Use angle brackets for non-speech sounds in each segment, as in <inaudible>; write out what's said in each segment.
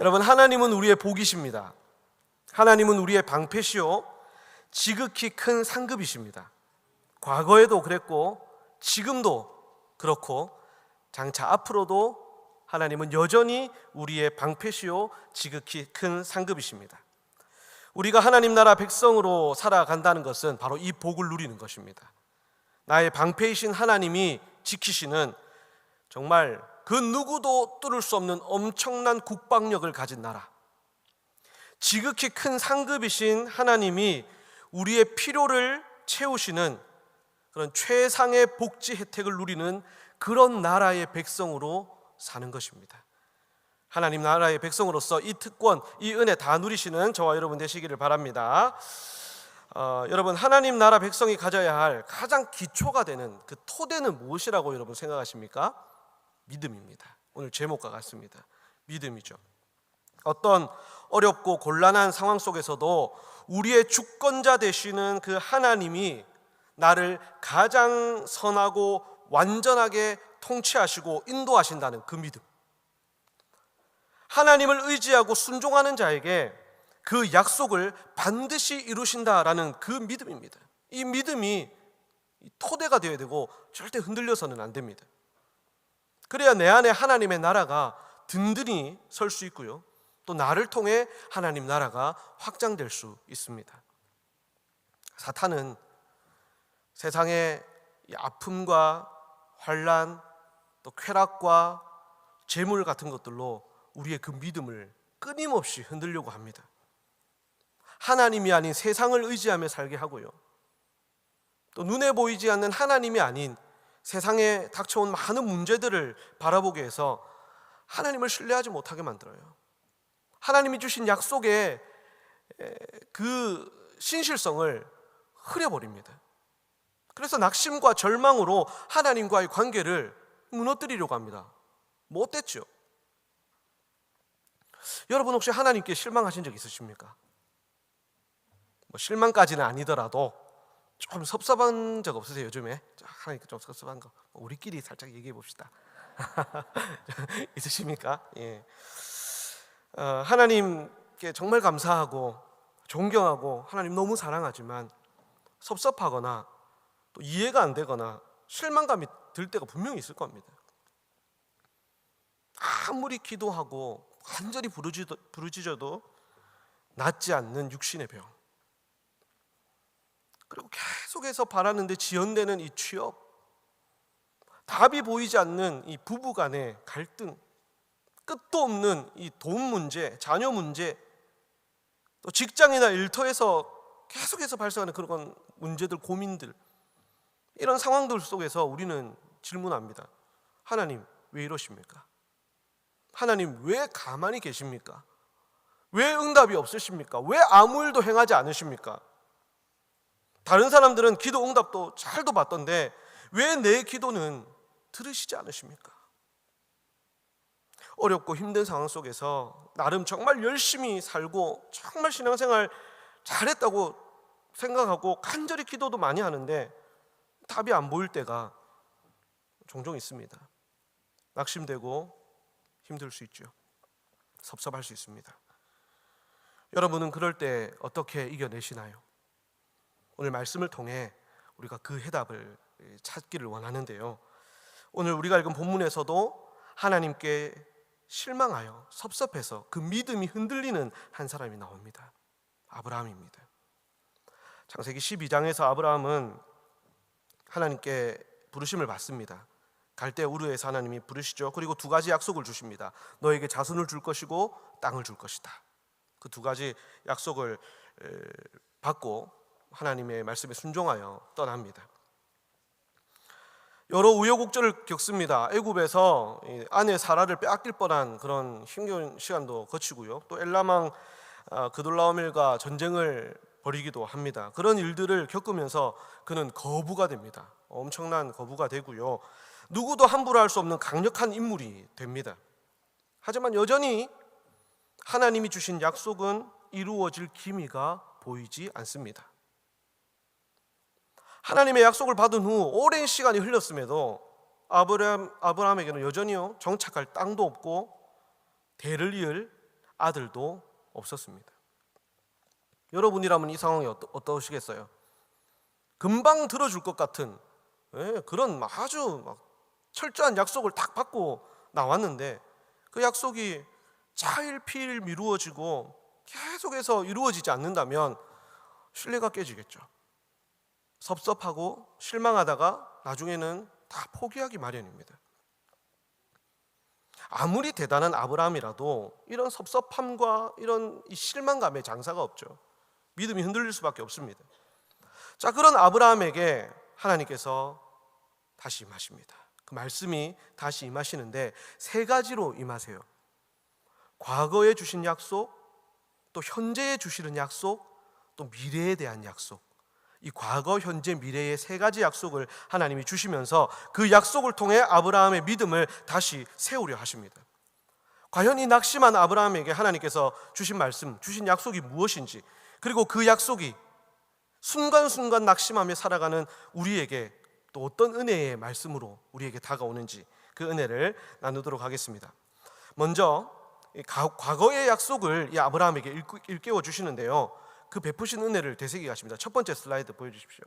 여러분 하나님은 우리의 복이십니다. 하나님은 우리의 방패시요 지극히 큰 상급이십니다. 과거에도 그랬고 지금도 그렇고 장차 앞으로도 하나님은 여전히 우리의 방패시요 지극히 큰 상급이십니다. 우리가 하나님 나라 백성으로 살아간다는 것은 바로 이 복을 누리는 것입니다. 나의 방패이신 하나님이 지키시는 정말 그 누구도 뚫을 수 없는 엄청난 국방력을 가진 나라. 지극히 큰 상급이신 하나님이 우리의 필요를 채우시는 그런 최상의 복지 혜택을 누리는 그런 나라의 백성으로 사는 것입니다. 하나님 나라의 백성으로서 이 특권, 이 은혜 다 누리시는 저와 여러분 되시기를 바랍니다. 어, 여러분 하나님 나라 백성이 가져야 할 가장 기초가 되는 그 토대는 무엇이라고 여러분 생각하십니까? 믿음입니다. 오늘 제목과 같습니다. 믿음이죠. 어떤 어렵고 곤란한 상황 속에서도 우리의 주권자 되시는 그 하나님이 나를 가장 선하고 완전하게 통치하시고 인도하신다는 그 믿음. 하나님을 의지하고 순종하는 자에게 그 약속을 반드시 이루신다라는 그 믿음입니다. 이 믿음이 토대가 되어야 되고 절대 흔들려서는 안 됩니다. 그래야 내 안에 하나님의 나라가 든든히 설 수 있고요. 또 나를 통해 하나님 나라가 확장될 수 있습니다. 사탄은 세상의 아픔과 환란, 또 쾌락과 재물 같은 것들로 우리의 그 믿음을 끊임없이 흔들려고 합니다. 하나님이 아닌 세상을 의지하며 살게 하고요. 또 눈에 보이지 않는 하나님이 아닌 세상에 닥쳐온 많은 문제들을 바라보게 해서 하나님을 신뢰하지 못하게 만들어요. 하나님이 주신 약속의 그 신실성을 흐려버립니다. 그래서 낙심과 절망으로 하나님과의 관계를 무너뜨리려고 합니다. 못됐죠. 여러분 혹시 하나님께 실망하신 적 있으십니까? 뭐 실망까지는 아니더라도 좀 섭섭한 적 없으세요 요즘에? 하나님께 좀 섭섭한 거뭐 우리끼리 살짝 얘기해 봅시다. <laughs> 있으십니까? 예. 어, 하나님께 정말 감사하고 존경하고 하나님 너무 사랑하지만 섭섭하거나 또 이해가 안 되거나 실망감이 들 때가 분명히 있을 겁니다. 아무리 기도하고 간절히 부르짖어, 부르짖어도 낫지 않는 육신의 병. 그리고 계속해서 바라는데 지연되는 이 취업, 답이 보이지 않는 이 부부 간의 갈등, 끝도 없는 이 돈 문제, 자녀 문제, 또 직장이나 일터에서 계속해서 발생하는 그런 문제들, 고민들, 이런 상황들 속에서 우리는 질문합니다. 하나님, 왜 이러십니까? 하나님, 왜 가만히 계십니까? 왜 응답이 없으십니까? 왜 아무 일도 행하지 않으십니까? 다른 사람들은 기도 응답도 잘도 받던데 왜 내 기도는 들으시지 않으십니까? 어렵고 힘든 상황 속에서 나름 정말 열심히 살고 정말 신앙생활 잘했다고 생각하고 간절히 기도도 많이 하는데 답이 안 보일 때가 종종 있습니다. 낙심되고 힘들 수 있죠. 섭섭할 수 있습니다. 여러분은 그럴 때 어떻게 이겨내시나요? 오늘 말씀을 통해 우리가 그 해답을 찾기를 원하는데요. 오늘 우리가 읽은 본문에서도 하나님께 실망하여 섭섭해서 그 믿음이 흔들리는 한 사람이 나옵니다. 아브라함입니다. 창세기 12장에서 아브라함은 하나님께 부르심을 받습니다. 갈대 우르에서 하나님이 부르시죠. 그리고 두 가지 약속을 주십니다. 너에게 자손을 줄 것이고 땅을 줄 것이다. 그 두 가지 약속을 받고 하나님의 말씀에 순종하여 떠납니다. 여러 우여곡절을 겪습니다. 애굽에서 아내 사라를 빼앗길 뻔한 그런 힘겨운 시간도 거치고요. 또 엘라망 아, 그돌라오멜과 전쟁을 벌이기도 합니다. 그런 일들을 겪으면서 그는 거부가 됩니다. 엄청난 거부가 되고요. 누구도 함부로 할 수 없는 강력한 인물이 됩니다. 하지만 여전히 하나님이 주신 약속은 이루어질 기미가 보이지 않습니다. 하나님의 약속을 받은 후 오랜 시간이 흘렀음에도 아브라함, 아브라함에게는 여전히요 정착할 땅도 없고 대를 이을 아들도 없었습니다. 여러분이라면 이 상황이 어떠, 어떠시겠어요? 금방 들어줄 것 같은 예, 그런 막 아주 막 철저한 약속을 딱 받고 나왔는데 그 약속이 차일피일 미루어지고 계속해서 이루어지지 않는다면 신뢰가 깨지겠죠. 섭섭하고 실망하다가 나중에는 다 포기하기 마련입니다. 아무리 대단한 아브라함이라도 이런 섭섭함과 이런 이 실망감에 장사가 없죠. 믿음이 흔들릴 수밖에 없습니다. 자, 그런 아브라함에게 하나님께서 다시 임하십니다. 그 말씀이 다시 임하시는데 세 가지로 임하세요. 과거에 주신 약속, 또 현재에 주시는 약속, 또 미래에 대한 약속. 이 과거, 현재, 미래의 세 가지 약속을 하나님이 주시면서 그 약속을 통해 아브라함의 믿음을 다시 세우려 하십니다. 과연 이 낙심한 아브라함에게 하나님께서 주신 말씀, 주신 약속이 무엇인지, 그리고 그 약속이 순간순간 낙심하며 살아가는 우리에게 또 어떤 은혜의 말씀으로 우리에게 다가오는지 그 은혜를 나누도록 하겠습니다. 먼저 과거의 약속을 이 아브라함에게 일깨- 일깨워 주시는데요. 그 베푸신 은혜를 되새기게 하십니다. 첫 번째 슬라이드 보여주십시오.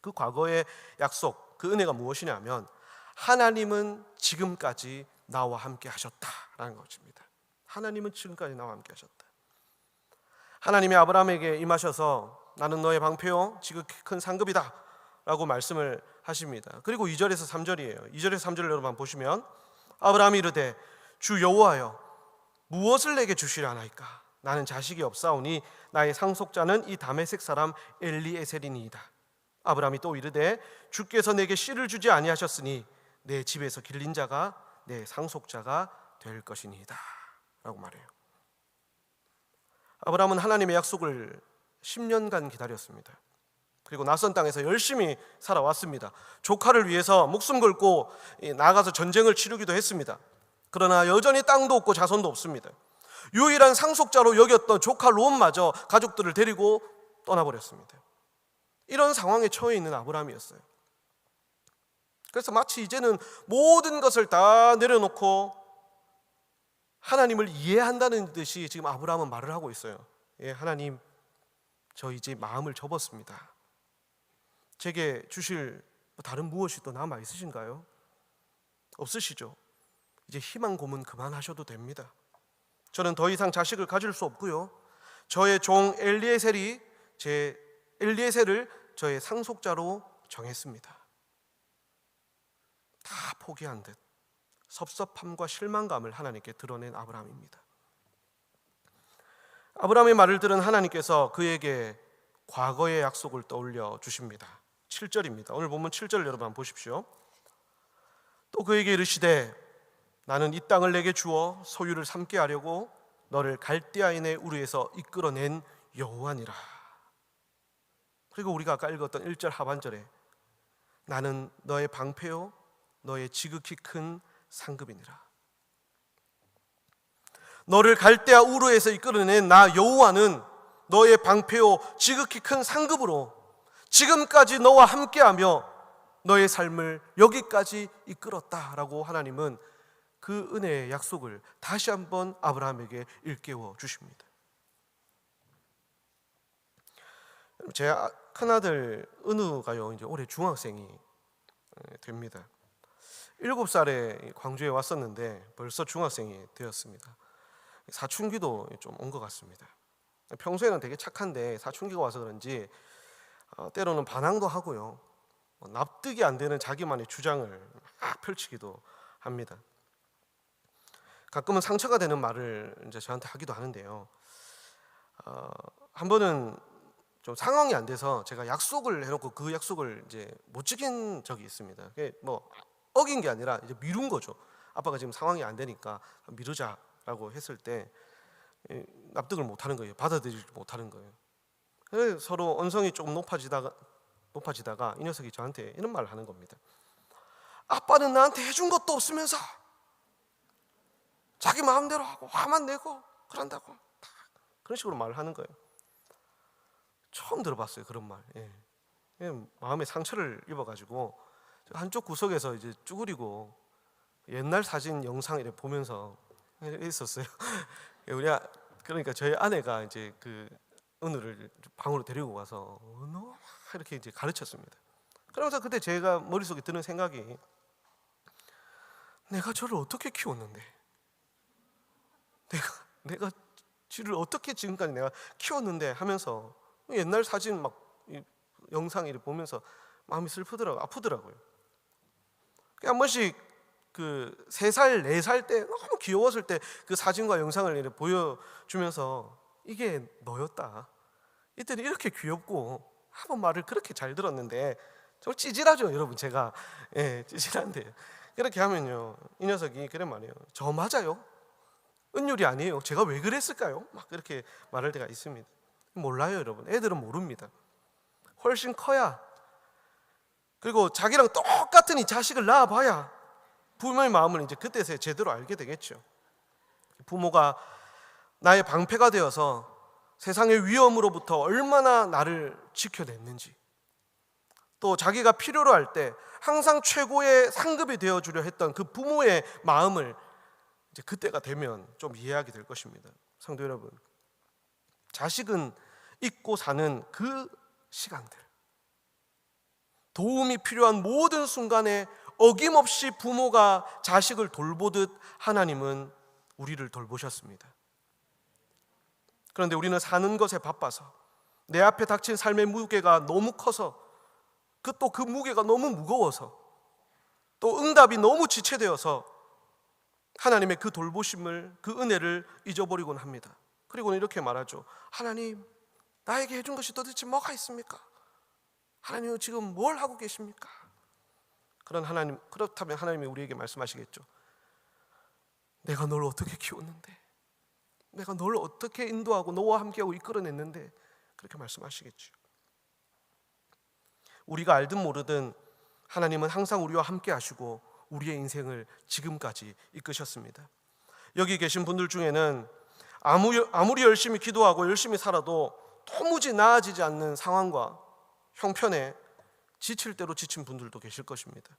그 과거의 약속, 그 은혜가 무엇이냐면 하나님은 지금까지 나와 함께 하셨다라는 것입니다. 하나님은 지금까지 나와 함께 하셨다. 하나님이 아브라함에게 임하셔서 나는 너의 방패요 지극히 큰 상급이다 라고 말씀을 하십니다. 그리고 2절에서 3절이에요. 2절에서 3절을 여러분 보시면 아브라함이 이르되 주 여호와여 무엇을 내게 주시려 하나이까 나는 자식이 없사오니 나의 상속자는 이 다메섹 사람 엘리에셀이니이다. 아브라함이 또 이르되 주께서 내게 씨를 주지 아니하셨으니 내 집에서 길린 자가 내 상속자가 될 것이니이다. 라고 말해요. 아브라함은 하나님의 약속을 10년간 기다렸습니다. 그리고 낯선 땅에서 열심히 살아왔습니다. 조카를 위해서 목숨 걸고 이, 나가서 전쟁을 치르기도 했습니다. 그러나 여전히 땅도 없고 자손도 없습니다. 유일한 상속자로 여겼던 조카 롯마저 가족들을 데리고 떠나버렸습니다. 이런 상황에 처해 있는 아브라함이었어요. 그래서 마치 이제는 모든 것을 다 내려놓고 하나님을 이해한다는 듯이 지금 아브라함은 말을 하고 있어요. 예, 하나님, 저 이제 마음을 접었습니다. 제게 주실 뭐 다른 무엇이 또 남아 있으신가요? 없으시죠? 이제 희망 고문 그만하셔도 됩니다. 저는 더 이상 자식을 가질 수 없고요. 저의 종 엘리에셀이 제 엘리에셀을 저의 상속자로 정했습니다. 다 포기한 듯 섭섭함과 실망감을 하나님께 드러낸 아브라함입니다. 아브라함의 말을 들은 하나님께서 그에게 과거의 약속을 떠올려 주십니다. 7절입니다. 오늘 보면 7절 여러분 보십시오. 또 그에게 이르시되 나는 이 땅을 내게 주어 소유를 삼게 하려고 너를 갈대아인의 우르에서 이끌어낸 여호와니라. 그리고 우리가 아까 읽었던 1절 하반절에 나는 너의 방패요 너의 지극히 큰 상급이니라. 너를 갈대아 우르에서 이끌어낸 나 여호와는 너의 방패요 지극히 큰 상급으로 지금까지 너와 함께하며 너의 삶을 여기까지 이끌었다라고 하나님은 그 은혜의 약속을 다시 한번 아브라함에게 일깨워 주십니다. 제 큰 아들 은우가요 이제 올해 중학생이 됩니다. 일곱 살에 광주에 왔었는데 벌써 중학생이 되었습니다. 사춘기도 좀 온 것 같습니다. 평소에는 되게 착한데 사춘기가 와서 그런지 어, 때로는 반항도 하고요. 어, 납득이 안 되는 자기만의 주장을 막 펼치기도 합니다. 가끔은 상처가 되는 말을 이제 저한테 하기도 하는데요. 어, 한 번은 좀 상황이 안 돼서 제가 약속을 해놓고 그 약속을 이제 못 지킨 적이 있습니다. 뭐 어긴 게 아니라 이제 미룬 거죠. 아빠가 지금 상황이 안 되니까 미루자라고 했을 때 예, 납득을 못 하는 거예요. 받아들이지 못하는 거예요. 서로 언성이 조금 높아지다가 높아지다가 이 녀석이 저한테 이런 말을 하는 겁니다. 아빠는 나한테 해준 것도 없으면서 자기 마음대로 하고 화만 내고 그런다고 그런 식으로 말을 하는 거예요. 처음 들어봤어요 그런 말. 예. 예, 마음에 상처를 입어가지고 한쪽 구석에서 이제 쭈그리고 옛날 사진 영상 이렇게 보면서 <laughs> 있었어요. <laughs> 우리 아, 그러니까 저희 아내가 이제 그 은우를 방으로 데리고 가서 은우 이렇게 이제 가르쳤습니다. 그러면서 그때 제가 머릿속에 드는 생각이 내가 저를 어떻게 키웠는데 내가 내가 쥐를 어떻게 지금까지 내가 키웠는데 하면서 옛날 사진 막 이, 영상 이렇게 보면서 마음이 슬프더라고 아프더라고요. 한 번씩 그 세 살 네 살 때 너무 귀여웠을 때 그 사진과 영상을 이렇게 보여주면서 이게 너였다. 이때는 이렇게 귀엽고 한번 말을 그렇게 잘 들었는데 좀 찌질하죠, 여러분. 제가 예, 찌질한데 그렇게 하면요, 이 녀석이 그래 말이에요. 저 맞아요. 은율이 아니에요. 제가 왜 그랬을까요? 막 그렇게 말할 때가 있습니다. 몰라요, 여러분. 애들은 모릅니다. 훨씬 커야 그리고 자기랑 똑같은 이 자식을 낳아봐야 부모의 마음을 이제 그때서야 제대로 알게 되겠죠. 부모가 나의 방패가 되어서 세상의 위험으로부터 얼마나 나를 지켜냈는지 또 자기가 필요로 할 때 항상 최고의 상급이 되어 주려 했던 그 부모의 마음을 이제 그때가 되면 좀 이해하게 될 것입니다. 성도 여러분. 자식은 잊고 사는 그 시간들. 도움이 필요한 모든 순간에 어김없이 부모가 자식을 돌보듯 하나님은 우리를 돌보셨습니다. 그런데 우리는 사는 것에 바빠서 내 앞에 닥친 삶의 무게가 너무 커서 그 또그 무게가 너무 무거워서 또 응답이 너무 지체되어서 하나님의 그 돌보심을 그 은혜를 잊어버리곤 합니다. 그리고는 이렇게 말하죠. 하나님 나에게 해준 것이 도대체 뭐가 있습니까? 하나님은 지금 뭘 하고 계십니까? 그런 하나님 그렇다면 하나님이 우리에게 말씀하시겠죠. 내가 널 어떻게 키웠는데, 내가 널 어떻게 인도하고 너와 함께하고 이끌어냈는데 그렇게 말씀하시겠죠. 우리가 알든 모르든 하나님은 항상 우리와 함께하시고 우리의 인생을 지금까지 이끄셨습니다. 여기 계신 분들 중에는 아무, 아무리 열심히 기도하고 열심히 살아도 도무지 나아지지 않는 상황과 형편에 지칠 대로 지친 분들도 계실 것입니다.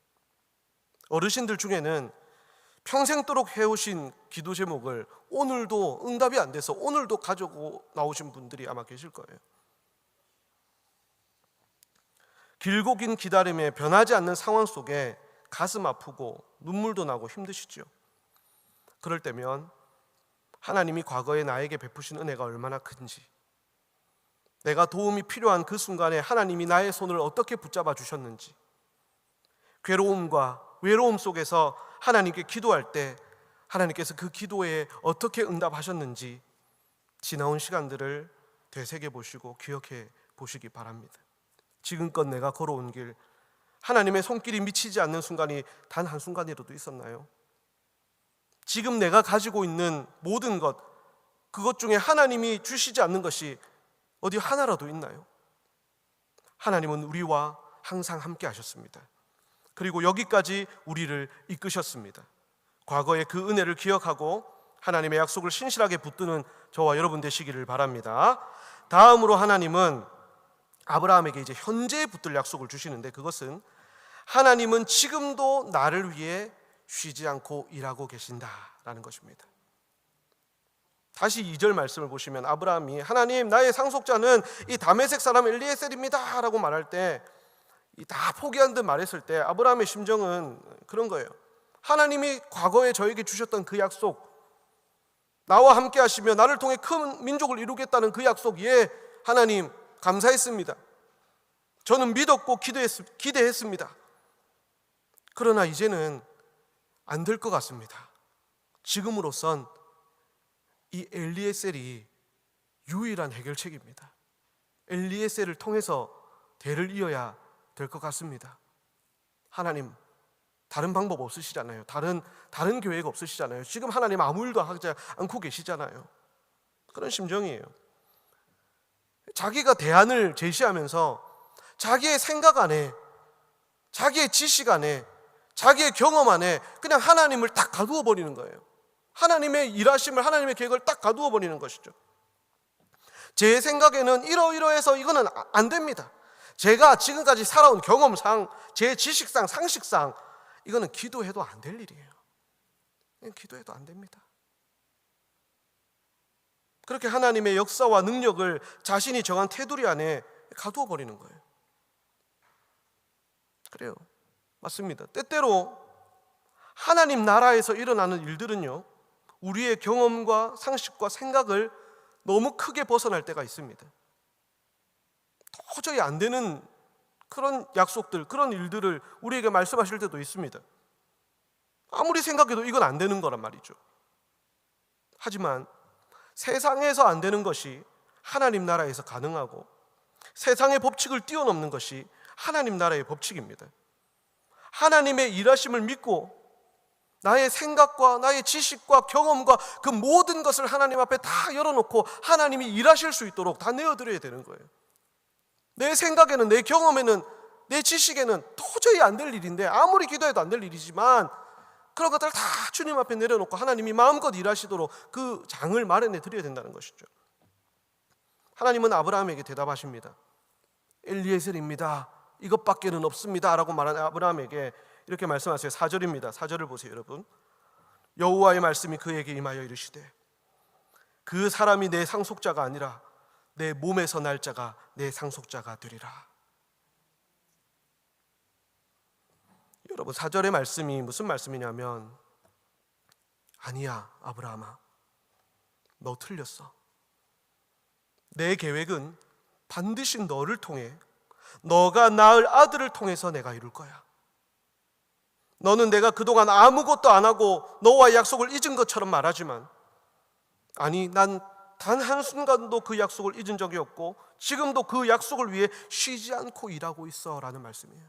어르신들 중에는 평생도록 해오신 기도 제목을 오늘도 응답이 안 돼서 오늘도 가지고 나오신 분들이 아마 계실 거예요. 길고 긴 기다림에 변하지 않는 상황 속에 가슴 아프고 눈물도 나고 힘드시죠. 그럴 때면 하나님이 과거에 나에게 베푸신 은혜가 얼마나 큰지 내가 도움이 필요한 그 순간에 하나님이 나의 손을 어떻게 붙잡아 주셨는지 괴로움과 외로움 속에서 하나님께 기도할 때 하나님께서 그 기도에 어떻게 응답하셨는지 지나온 시간들을 되새겨 보시고 기억해 보시기 바랍니다. 지금껏 내가 걸어온 길 하나님의 손길이 미치지 않는 순간이 단 한 순간이라도 있었나요? 지금 내가 가지고 있는 모든 것 그것 중에 하나님이 주시지 않는 것이 어디 하나라도 있나요? 하나님은 우리와 항상 함께 하셨습니다. 그리고 여기까지 우리를 이끄셨습니다. 과거의 그 은혜를 기억하고 하나님의 약속을 신실하게 붙드는 저와 여러분 되시기를 바랍니다. 다음으로 하나님은 아브라함에게 이제 현재에 붙들 약속을 주시는데 그것은 하나님은 지금도 나를 위해 쉬지 않고 일하고 계신다라는 것입니다. 다시 2절 말씀을 보시면 아브라함이 하나님 나의 상속자는 이 다메섹 사람 엘리에셀입니다라고 말할 때 다 포기한 듯 말했을 때 아브라함의 심정은 그런 거예요. 하나님이 과거에 저에게 주셨던 그 약속 나와 함께 하시며 나를 통해 큰 민족을 이루겠다는 그 약속 예 하나님 감사했습니다. 저는 믿었고 기대했, 기대했습니다. 그러나 이제는 안 될 것 같습니다. 지금으로선 이 엘리에셀이 유일한 해결책입니다. 엘리에셀을 통해서 대를 이어야 될 것 같습니다. 하나님 다른 방법 없으시잖아요. 다른 다른 계획 없으시잖아요. 지금 하나님 아무 일도 하지 않고 계시잖아요. 그런 심정이에요. 자기가 대안을 제시하면서 자기의 생각 안에 자기의 지식 안에 자기의 경험 안에 그냥 하나님을 딱 가두어 버리는 거예요. 하나님의 일하심을 하나님의 계획을 딱 가두어 버리는 것이죠. 제 생각에는 이러이러해서 이거는 안 됩니다. 제가 지금까지 살아온 경험상, 제 지식상, 상식상 이거는 기도해도 안 될 일이에요. 기도해도 안 됩니다. 그렇게 하나님의 역사와 능력을 자신이 정한 테두리 안에 가두어 버리는 거예요. 그래요. 맞습니다. 때때로 하나님 나라에서 일어나는 일들은요, 우리의 경험과 상식과 생각을 너무 크게 벗어날 때가 있습니다. 도저히 안 되는 그런 약속들, 그런 일들을 우리에게 말씀하실 때도 있습니다. 아무리 생각해도 이건 안 되는 거란 말이죠. 하지만 세상에서 안 되는 것이 하나님 나라에서 가능하고 세상의 법칙을 뛰어넘는 것이 하나님 나라의 법칙입니다. 하나님의 일하심을 믿고 나의 생각과 나의 지식과 경험과 그 모든 것을 하나님 앞에 다 열어놓고 하나님이 일하실 수 있도록 다 내어드려야 되는 거예요. 내 생각에는, 내 경험에는, 내 지식에는 도저히 안 될 일인데 아무리 기도해도 안 될 일이지만 그런 것들을 다 주님 앞에 내려놓고 하나님이 마음껏 일하시도록 그 장을 마련해 드려야 된다는 것이죠. 하나님은 아브라함에게 대답하십니다. 엘리에셀입니다. 이것밖에는 없습니다라고 말한 아브라함에게 이렇게 말씀하세요. 4절입니다. 4절을 보세요, 여러분. 여호와의 말씀이 그에게 임하여 이르시되 그 사람이 내 상속자가 아니라 내 몸에서 날 자가 내 상속자가 되리라. 여러분 4절의 말씀이 무슨 말씀이냐면 아니야 아브라함아. 너 틀렸어. 내 계획은 반드시 너를 통해 너가 낳을 아들을 통해서 내가 이룰 거야. 너는 내가 그동안 아무것도 안 하고 너와의 약속을 잊은 것처럼 말하지만 아니 난 단 한순간도 그 약속을 잊은 적이 없고 지금도 그 약속을 위해 쉬지 않고 일하고 있어 라는 말씀이에요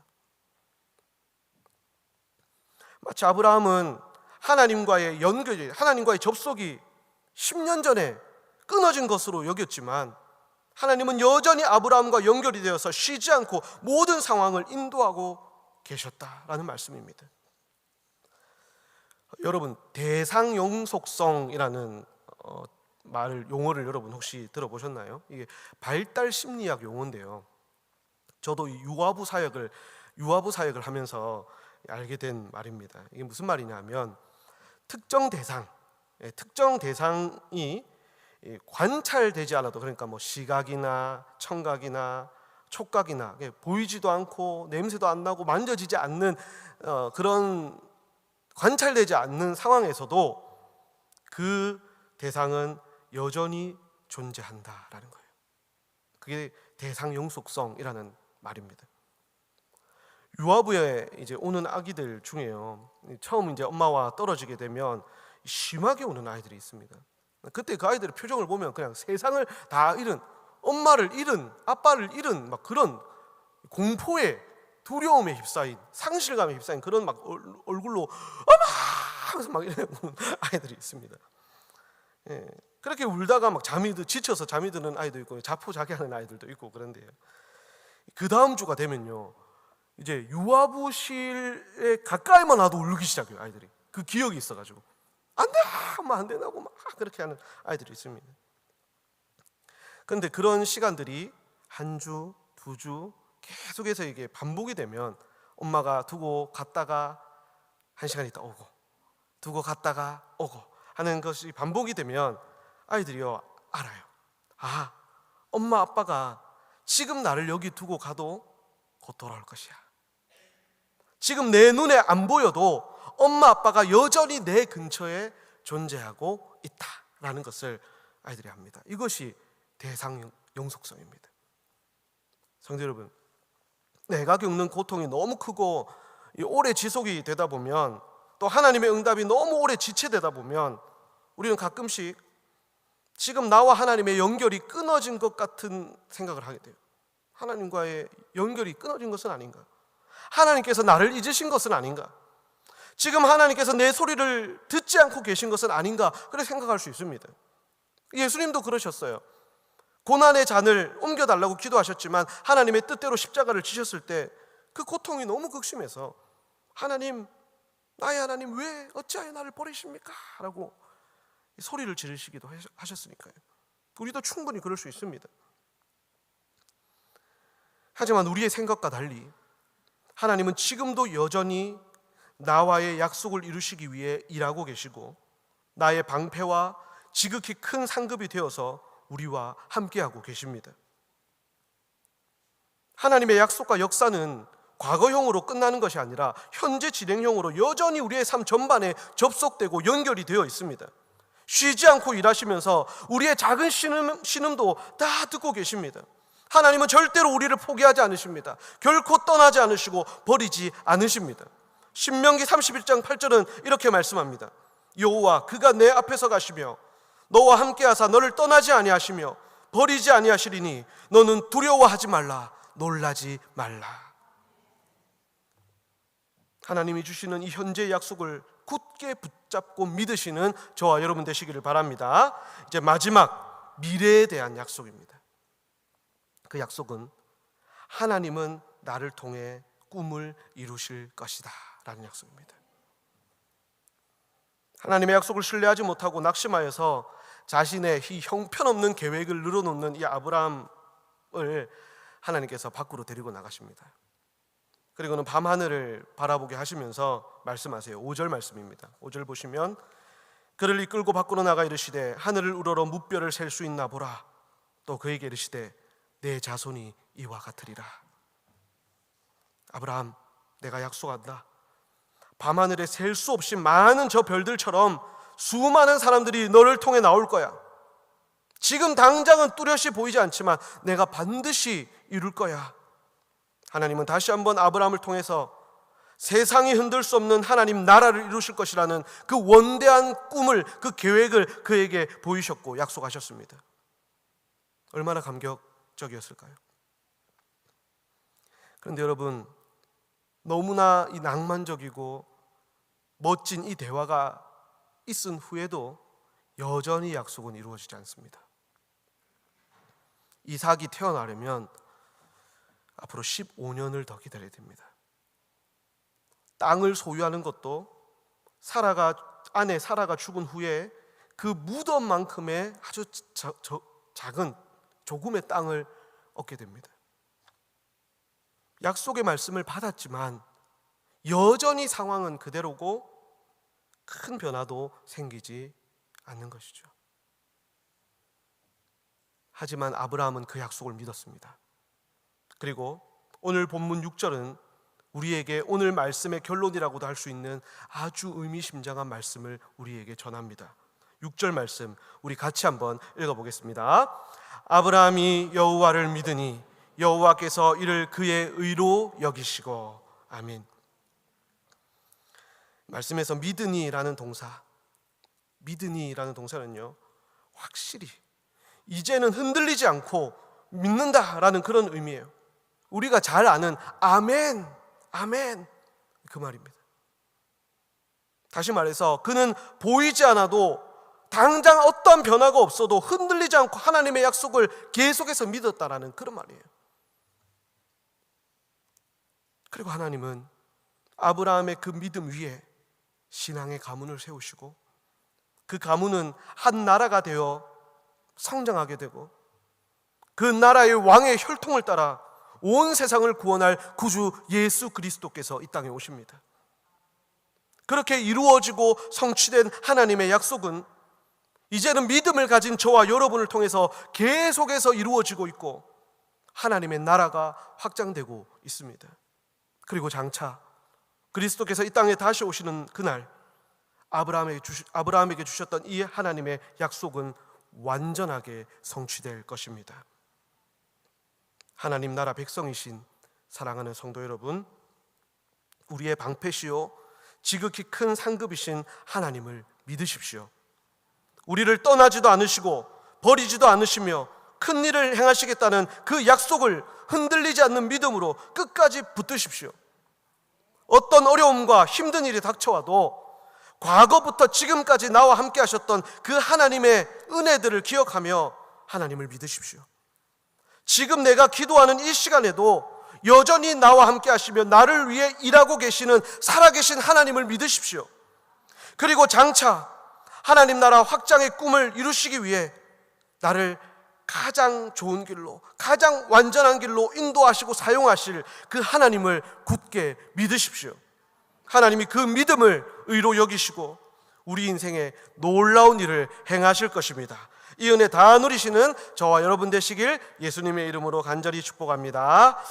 마치 아브라함은 하나님과의 연결이, 하나님과의 접속이 10년 전에 끊어진 것으로 여겼지만 하나님은 여전히 아브라함과 연결이 되어서 쉬지 않고 모든 상황을 인도하고 계셨다라는 말씀입니다. 여러분 대상 용속성이라는 어, 말을 용어를 여러분 혹시 들어보셨나요? 이게 발달 심리학 용어인데요. 저도 이 유아부 사역을 유아부 사역을 하면서 알게 된 말입니다. 이게 무슨 말이냐면 특정 대상, 예, 특정 대상이 예, 관찰되지 않아도 그러니까 뭐 시각이나 청각이나 촉각이나 예, 보이지도 않고 냄새도 안 나고 만져지지 않는 어, 그런 관찰되지 않는 상황에서도 그 대상은 여전히 존재한다라는 거예요. 그게 대상 영속성이라는 말입니다. 유아부에 이제 오는 아기들 중에요. 처음 이제 엄마와 떨어지게 되면 심하게 우는 아이들이 있습니다. 그때 그 아이들의 표정을 보면 그냥 세상을 다 잃은 엄마를 잃은 아빠를 잃은 막 그런 공포에 두려움에 휩싸인 상실감에 휩싸인 그런 막 얼- 얼굴로 엄마 하면서 막 이러는 <laughs> 아이들이 있습니다. 예, 그렇게 울다가 막 잠이 드 지쳐서 잠이 드는 아이도 있고 자포자기하는 아이들도 있고 그런데요. 그 다음 주가 되면요. 이제 유아부실에 가까이만 와도 울기 시작해요 아이들이. 그 기억이 있어가지고. 안돼! 엄마 안 된다고 막 그렇게 하는 아이들이 있습니다. 그런데 그런 시간들이 한 주, 두 주 계속해서 이게 반복이 되면 엄마가 두고 갔다가 한 시간 있다 오고 두고 갔다가 오고 하는 것이 반복이 되면 아이들이요 알아요. 아 엄마 아빠가 지금 나를 여기 두고 가도 곧 돌아올 것이야. 지금 내 눈에 안 보여도 엄마 아빠가 여전히 내 근처에 존재하고 있다라는 것을 아이들이 합니다. 이것이 대상 영속성입니다. 성도 여러분, 내가 겪는 고통이 너무 크고 이 오래 지속이 되다 보면 또 하나님의 응답이 너무 오래 지체되다 보면 우리는 가끔씩 지금 나와 하나님의 연결이 끊어진 것 같은 생각을 하게 돼요. 하나님과의 연결이 끊어진 것은 아닌가? 하나님께서 나를 잊으신 것은 아닌가? 지금 하나님께서 내 소리를 듣지 않고 계신 것은 아닌가? 그렇게 생각할 수 있습니다. 예수님도 그러셨어요. 고난의 잔을 옮겨달라고 기도하셨지만 하나님의 뜻대로 십자가를 지셨을 때 그 고통이 너무 극심해서 하나님, 나의 하나님 왜 어찌하여 나를 버리십니까? 라고 소리를 지르시기도 하셨으니까요. 우리도 충분히 그럴 수 있습니다. 하지만 우리의 생각과 달리 하나님은 지금도 여전히 나와의 약속을 이루시기 위해 일하고 계시고 나의 방패와 지극히 큰 상급이 되어서 우리와 함께하고 계십니다. 하나님의 약속과 역사는 과거형으로 끝나는 것이 아니라 현재 진행형으로 여전히 우리의 삶 전반에 접속되고 연결이 되어 있습니다. 쉬지 않고 일하시면서 우리의 작은 신음, 신음도 다 듣고 계십니다. 하나님은 절대로 우리를 포기하지 않으십니다. 결코 떠나지 않으시고 버리지 않으십니다. 신명기 31장 8절은 이렇게 말씀합니다. 여호와 그가 내 앞에서 가시며 너와 함께 하사 너를 떠나지 아니하시며 버리지 아니하시리니 너는 두려워하지 말라 놀라지 말라. 하나님이 주시는 이 현재의 약속을 굳게 붙잡고 믿으시는 저와 여러분 되시기를 바랍니다. 이제 마지막 미래에 대한 약속입니다. 그 약속은 하나님은 나를 통해 꿈을 이루실 것이다 라는 약속입니다. 하나님의 약속을 신뢰하지 못하고 낙심하여서 자신의 이 형편없는 계획을 늘어놓는 이 아브라함을 하나님께서 밖으로 데리고 나가십니다. 그리고는 밤하늘을 바라보게 하시면서 말씀하세요. 5절 말씀입니다. 5절 보시면 그를 이끌고 밖으로 나가 이르시되 하늘을 우러러 무뼈를 셀 수 있나 보라. 또 그에게 이르시되 내 자손이 이와 같으리라. 아브라함 내가 약속한다. 밤하늘에 셀 수 없이 많은 저 별들처럼 수많은 사람들이 너를 통해 나올 거야. 지금 당장은 뚜렷이 보이지 않지만 내가 반드시 이룰 거야. 하나님은 다시 한번 아브라함을 통해서 세상이 흔들 수 없는 하나님 나라를 이루실 것이라는 그 원대한 꿈을 그 계획을 그에게 보이셨고 약속하셨습니다. 얼마나 감격 적이었을까요? 그런데 여러분 너무나 이 낭만적이고 멋진 이 대화가 있은 후에도 여전히 약속은 이루어지지 않습니다. 이삭이 태어나려면 앞으로 15년을 더 기다려야 됩니다. 땅을 소유하는 것도 사라가 아내 사라가 죽은 후에 그 무덤만큼의 아주 자, 저, 작은 조금의 땅을 얻게 됩니다. 약속의 말씀을 받았지만 여전히 상황은 그대로고 큰 변화도 생기지 않는 것이죠. 하지만 아브라함은 그 약속을 믿었습니다. 그리고 오늘 본문 6절은 우리에게 오늘 말씀의 결론이라고도 할 수 있는 아주 의미심장한 말씀을 우리에게 전합니다. 6절 말씀 우리 같이 한번 읽어 보겠습니다. 아브라함이 여호와를 믿으니 여호와께서 이를 그의 의로 여기시고 아멘. 말씀에서 믿으니라는 동사 믿으니라는 동사는요. 확실히 이제는 흔들리지 않고 믿는다라는 그런 의미예요. 우리가 잘 아는 아멘, 아멘 그 말입니다. 다시 말해서 그는 보이지 않아도 당장 어떤 변화가 없어도 흔들리지 않고 하나님의 약속을 계속해서 믿었다라는 그런 말이에요. 그리고 하나님은 아브라함의 그 믿음 위에 신앙의 가문을 세우시고 그 가문은 한 나라가 되어 성장하게 되고 그 나라의 왕의 혈통을 따라 온 세상을 구원할 구주 예수 그리스도께서 이 땅에 오십니다. 그렇게 이루어지고 성취된 하나님의 약속은 이제는 믿음을 가진 저와 여러분을 통해서 계속해서 이루어지고 있고 하나님의 나라가 확장되고 있습니다. 그리고 장차 그리스도께서 이 땅에 다시 오시는 그날 아브라함에게, 주시, 아브라함에게 주셨던 이 하나님의 약속은 완전하게 성취될 것입니다. 하나님 나라 백성이신 사랑하는 성도 여러분, 우리의 방패시요 지극히 큰 상급이신 하나님을 믿으십시오. 우리를 떠나지도 않으시고 버리지도 않으시며 큰 일을 행하시겠다는 그 약속을 흔들리지 않는 믿음으로 끝까지 붙드십시오. 어떤 어려움과 힘든 일이 닥쳐와도 과거부터 지금까지 나와 함께 하셨던 그 하나님의 은혜들을 기억하며 하나님을 믿으십시오. 지금 내가 기도하는 이 시간에도 여전히 나와 함께 하시며 나를 위해 일하고 계시는 살아계신 하나님을 믿으십시오. 그리고 장차 하나님 나라 확장의 꿈을 이루시기 위해 나를 가장 좋은 길로, 가장 완전한 길로 인도하시고 사용하실 그 하나님을 굳게 믿으십시오. 하나님이 그 믿음을 의로 여기시고 우리 인생에 놀라운 일을 행하실 것입니다. 이 은혜 다 누리시는 저와 여러분 되시길 예수님의 이름으로 간절히 축복합니다.